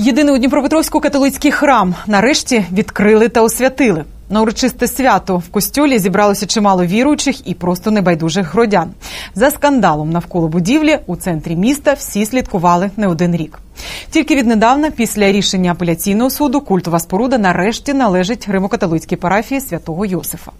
Єдиний у Дніпропетровську католицький храм нарешті відкрили та освятили. На урочисте свято в костюлі зібралося чимало віруючих і просто небайдужих громадян. За скандалом навколо будівлі у центрі міста всі слідкували не один рік. Тільки віднедавна, після рішення апеляційного суду, культова споруда нарешті належить римокатолицькій парафії святого Йосифа.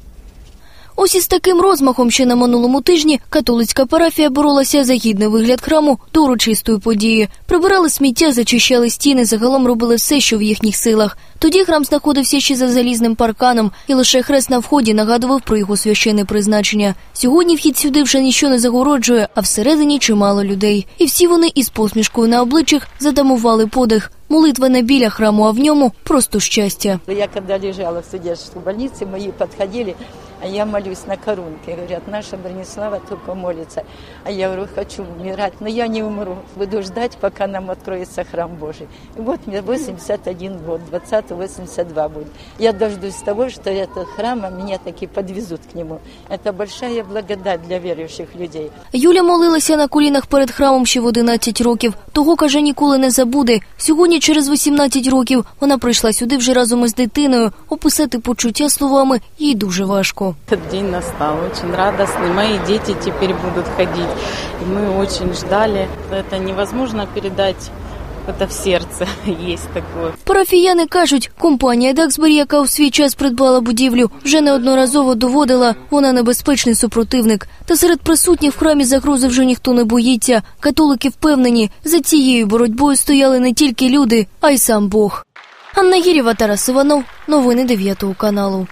Ось із таким розмахом ще на минулому тижні католицька парафія боролася за гідний вигляд храму до урочистої події. Прибирали сміття, зачищали стіни, загалом робили все, що в їхніх силах. Тоді храм знаходився ще за залізним парканом, і лише хрест на вході нагадував про його священне призначення. Сьогодні вхід сюди вже нічого не загороджує, а всередині чимало людей. І всі вони із посмішкою на обличчях задамували подих. Молитва не біля храму, а в ньому просто щастя. Я когда лежала в студенческой больнице, мои подходили, а я молюсь на корунке. Говорят, наша Бронислава только молится. А я говорю, хочу умирать, но я не умру. Буду ждать, пока нам откроется храм Божий. И вот мне 81 год, 20-82 будет. Я дождусь того, что этот храм, а меня таки подвезут к нему. Это большая благодать для верующих людей. Юля молилася на колінах перед храмом ще в 11 років. Того, каже, ніколи не забуде. Сьогодні, через 18 років, вона прийшла сюди вже разом із дитиною. Описати почуття словами їй дуже важко. Этот день настал, очень радостный. Мои дети теперь будут ходить. И мы очень ждали. Это невозможно передать это в сердце. Есть такое. Парафіяни кажуть, компанія Даксбері, яка у свій час придбала будівлю, вже неодноразово доводила, вона небезпечний супротивник. Та серед присутніх в храмі загрози вже ніхто не боїться. Католики впевнені, за цією боротьбою стояли не тільки люди, а й сам Бог. Анна Гірєва, Тарас Іванов. Новини 9 каналу.